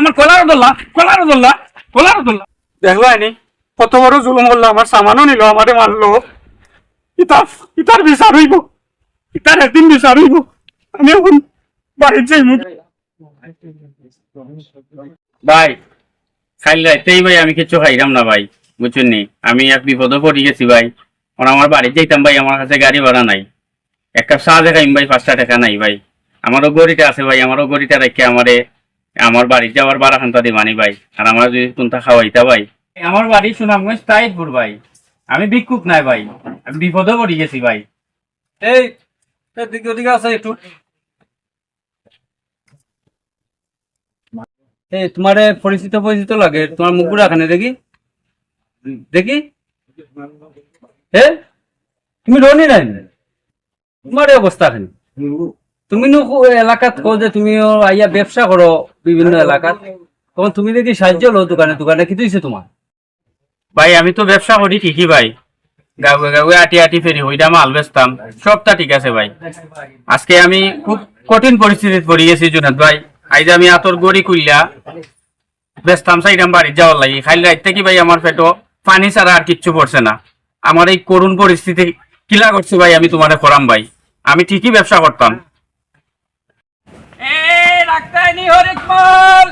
আমার কলার দোল্লা কলার দোল্লা কলার দোল্লা। দেখল আইনি কত বড় জুলুম করল, আমার সামানও নিল, আমারে মারলো। ইতার ইতার বিচার হইব, ইতার একদিন বিচার হইব। আমি এখন বাড়ির যাই ভাই খাইল রাইতেই ভাই আমি কিছু খাইলাম না ভাই বুঝছেন নি আমি এক বিপদে পড়ে গেছি ভাই। আমার বাড়ি যাইতাম ভাই, আমার কাছে গাড়ি ভাড়া নাই। এক কাপ চা দেখাইম ভাই, পাঁচটা টাকা নাই ভাই। আমারও গড়িটা আছে ভাই, আমারও গড়িটা রেখে আমারে আমার বাড়ি যাওয়ার বারা খান্তা দিবানি ভাই আর আমার যদি কোনটা খাওয়াইতা ভাই। আমার বাড়ি সুনামগঞ্জ তাইতপুর ভাই। আমি ভিক্ষুক নাই ভাই আমি বিপদে পড়ে গেছি ভাই। এই এদিকে ওদিকে আছে একটু। এই তোমার পরিচিত পরিচিত লাগে তোমার মুখগুলো এখানে দেখি। দেখি। হে তুমি রনি নাই? তোমার এই অবস্থা এখানে তুমি এলাকাত কো যে তুমি আইয়া ব্যবসা করো বিভিন্ন এলাকাত। তখন তুমি দেখি সাহায্য লো দোকানে দোকানে কি দিয়েছে তোমার? ভাই আমি তো ব্যবসা করি ঠিকই ভাই। গাঁয়ে গাঁয়ে আটি আটি ফেরি হইটা মাল বেচতাম। সবটা ঠিক আছে ভাই। আজকে আমি খুব কঠিন পরিস্থিতিতে পড়ে গেছি জুনাদ ভাই। আজ আমি আতর গড়ি কুইলা বেচতাম চাইতাম বাড়ি যাওয়ার লাগি। খাইলে রাত কি ভাই আমার পেটো পানি ছাড়া আর কিচ্ছু পড়ছে না। আমার এই করুণ পরিস্থিতি কিলা করছে ভাই আমি তোমারে করাম ভাই। আমি ঠিকই ব্যবসা করতাম। রাখতাইনি হরিকমল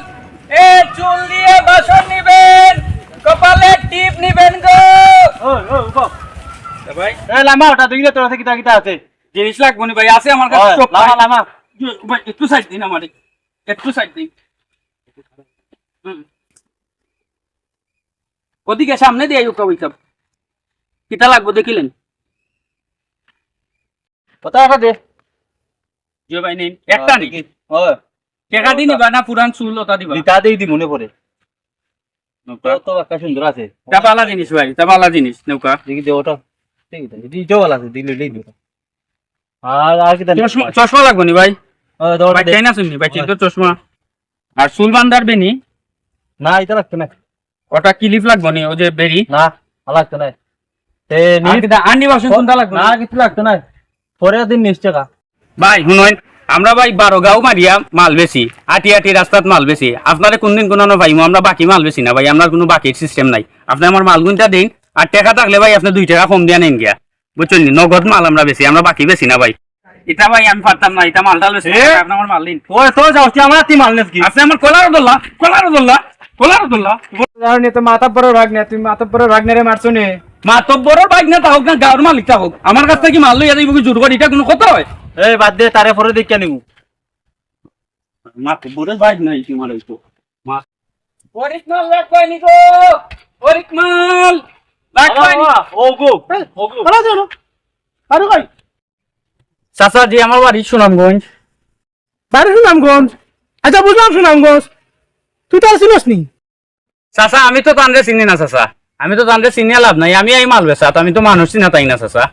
এ চুল দিয়ে বাসন নিবেন কপালে টিপ নিবেন গো। ভাই। লামা ওটা দুইটা তোরা থেকে আছে? জিনিস লাগবো নি ভাই আছে আমার কাছে লামা লামা। ভাই একটু সাইড দিন আমার একটু সাইড দিন। ওদিকে সামনে দিয়ে আইও কবি সব কিতা লাগবো দেখিলেন? কথা দে। যে ভাই নিন একটা নি ও টাকা দিনি বা না পুরান চুল ওটা দিবা? দিতা দেই দি মনে পড়ে তো তো একটা সুন্দর আছে। তা বালা জিনিস ভাই তা বালা জিনিস নৌকা। দেখি দে ওটা ঠিক আছে দি জোয়াল আছে দিলে দিই দিও। আর আর কি দেন চশমা চশমা লাগবো নি ভাই? ও দৌড়া ভাই দে চাই না? শুনি ভাই চিন্তা চশমা। আর চুল বান্ধার বেনি না এটা লাগতো না ওটা ক্লিপ লাগবো নি? ও যে বেরি না লাগতো না তে নি আন্ডি বাসন কোনটা লাগবো? না কিছু লাগতো না পরে দিন নিশ্চয় ভাই শুনুন আমরা ভাই বারো গাঁও মারিয়া মাল বেশি আটি আটি রাস্তাত মাল বেশি আপনারা কোনদিন কোনো পাইমো আমরা বাকি মাল বেশি না ভাই আমরা কোনো বাকির সিস্টেম নাই। আপনি আমার মাল গুনটা দিন আর টাকা থাকলে ভাই আপনি দুই টাকা কম দিয়া নেন গিয়া। বুঝছেন নগদ মাল আমরা বেশি আমরা বাকি বেশি না ভাই। এটা ভাই আমি পারতাম না এটা মালটা বেশি আপনি আমার মাল দিন। ওই তো যাও তুই আমার তি মারলেস কি আপনি আমার কলার দোল্লা কলার দোল্লা কলার দোল্লা নি তো মাথা পরে রাগ নে তুমি মাথা পরে রাগ নেরে মারছো নে। মাতব্বরের বাইক না তা হোক না গাঁর মালিক তা হোক আমার কাছ থেকে মাল যাইব কি জোর করে এটা কোনো কথা হয়? এই বাদ দে তারে পরে দেখিয়া নিমু মাতব্বরের বাইক নাই তোমার হইতো হরিকমল রাখবাইনি গো হরিকমাল ও গো ও গো আরে জানো আরে কই চাচা জি আমার বাড়ি সুনামগঞ্জ। বাড়ি সুনামগঞ্জ। আচ্ছা বুঝলাম সুনামগঞ্জ। তুই তো আর চিনস নি? চাচা আমি তো চিনি না চাচা। আমি তো তান্ডে চিনিয়া লাভ নাই আমি এই মাল বেচা তো আমি তো মানুষ চিনা তাই না চাচা?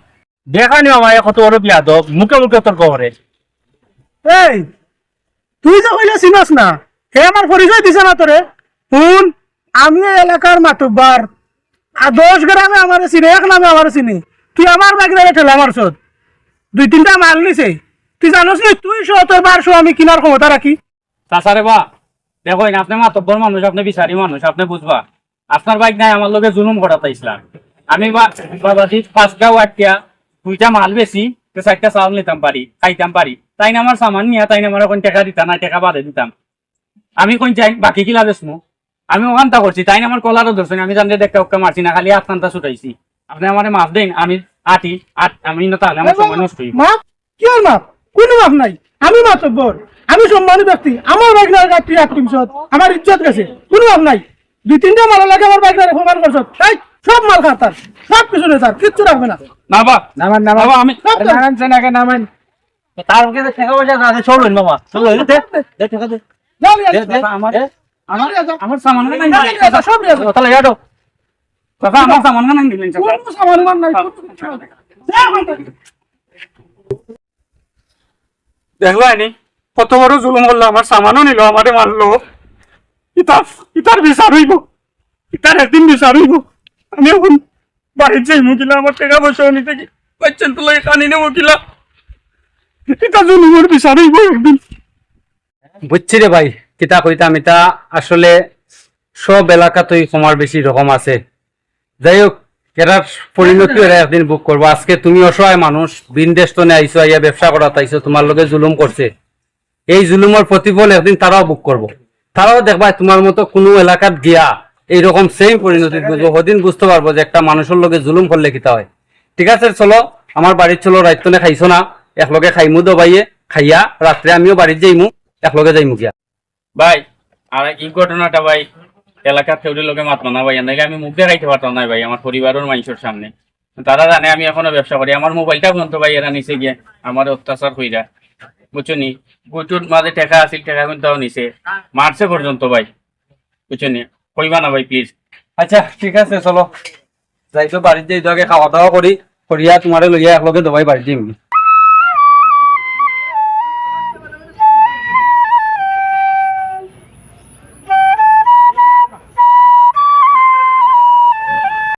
দেখানি আমার কত বড় বিয়া দব মুখে মুখে তোর কবরে। এই তুই যে কইলে চিনস না হে আমার পরিচয় দিছে না তোরে? শুন আমি এলাকার মাতুব্বার আর দশ গ্রামে আমার চিনি এক নামে আমার চিনি। তুই আমার বাগিরে ঠেলা মারছত দুই তিনটা মাল নিছে। তুই জানোস নি তুই শো তোর বারশো আমি কিনার ক্ষমতা রাখি। চাচা রে বা দেখো আপনি মাতব্বর মানুষ আপনি বিচারি মানুষ আপনি বুঝবা। আপনার বাইক নাই, আমার লোকে জুলুম ইসলাম আমি বাবাজি পাঁচ গাও আটটা দুইটা মাল বেশি তো চারটা চাউল নিতাম পারি খাইতাম পারি তাই না আমার সামান নিয়ে, তাই না আমার কোন টাকা দিতাম না টাকা বাদে দিতাম। আমি কোন চাই বাকি কিলা বেসমু আমি ওখানটা করছি, তাই না আমার কলারও ধরছেন আমি জানতে দেখতে ওকে মারছি না, খালি আত্মান্তা ছুটাইছি। আপনি আমার মাফ দেন, আমি আটি, আট আমি না তাহলে আমার সময় নষ্ট মাপ কি আর মাপ কোনো মাপ নাই। আমি মাতব্বর। আমি সম্মানী ব্যক্তি। আমার তুই আটকিম আমার ইজ্জত গেছে। কোনো মাপ নাই। দুই তিনটা মাল লাগে আমার বাইকনার প্রমাণ করছ। তাই সব মাল খাতার সব কিছু নেই তার কিচ্ছু রাখবে না। নামান বাবা, আমি সেনাকে নামেন। তার মুখে টাকা পয়সা আছে চল মামা। চল দে দে টাকা দে। যাও যাও। আমার যাও যাও। আমার সামান নাই। যাও যাও, সব নিয়ে যাও। তাহলে চাচা আমার সামান নাই দিলেন কোনো সামান নাই। যাও। দেখল আইনি? কত বড় জুলুম করল আমার সামানও নিল আমারে মারলো। ইতার ইতার বিচার হইব। ইতার একদিন বিচার হইব। আমি এখন বাড়ির আমার পয়সা নিতে পাচ্ছেন তো লাগে কানি নেব কিলা। বিচার হইব একদিন। বুঝছি রে ভাই, কিতা কইতাম এটা আসলে সব এলাকাতেই কমার বেশি রকম আছে। যাই হোক এটার পরিণতি এরা একদিন বুক করব আজকে তুমি অসহায় মানুষ বিনদেশ তো আইসো আইয়া ব্যবসা করা তাইছো তোমার লগে জুলুম করছে এই জুলুমের প্রতিফল একদিন তারাও বুক করব তারাও দেখবা তোমার মতো কোনো এলাকাত গিয়া এইরকম সেম পরিণতি বুঝব। বুঝতে পারব যে একটা মানুষের লগে জুলুম করলে কিতা হয়। ঠিক আছে চলো আমার বাড়ির চলো রাইতনে খাইছো না? একলগে খাইমু দবাইয়ে খাইয়া রাত্রে আমিও বাড়ির যাইমু একলগে যাইমু গিয়া। ভাই আর এই ঘটনাটা ভাই? এলাকার কেউরির লোকে মাতলো না ভাই নাইলে আমি মুখ দেখাইতে পারতাম না ভাই আমার পরিবারের মানুষের সামনে। তারা জানে আমি এখনও ব্যবসা করি আমার মোবাইলটা পর্যন্ত ভাই এরা নিচে গিয়ে আমার অত্যাচার হইরা বুঝছ নি গুটুর মাঝে টাকা আসিল টাকা কিন্তু নিছে। মারছে পর্যন্ত ভাই, বুঝছনি? কইবা না ভাই প্লিজ আচ্ছা ঠিক আছে, চলো। যাই তো বাড়িতে যাই আগে খাওয়া দাওয়া করি, করিয়া তোমারে লইয়া একলগে দবাই বাড়ি যাইমু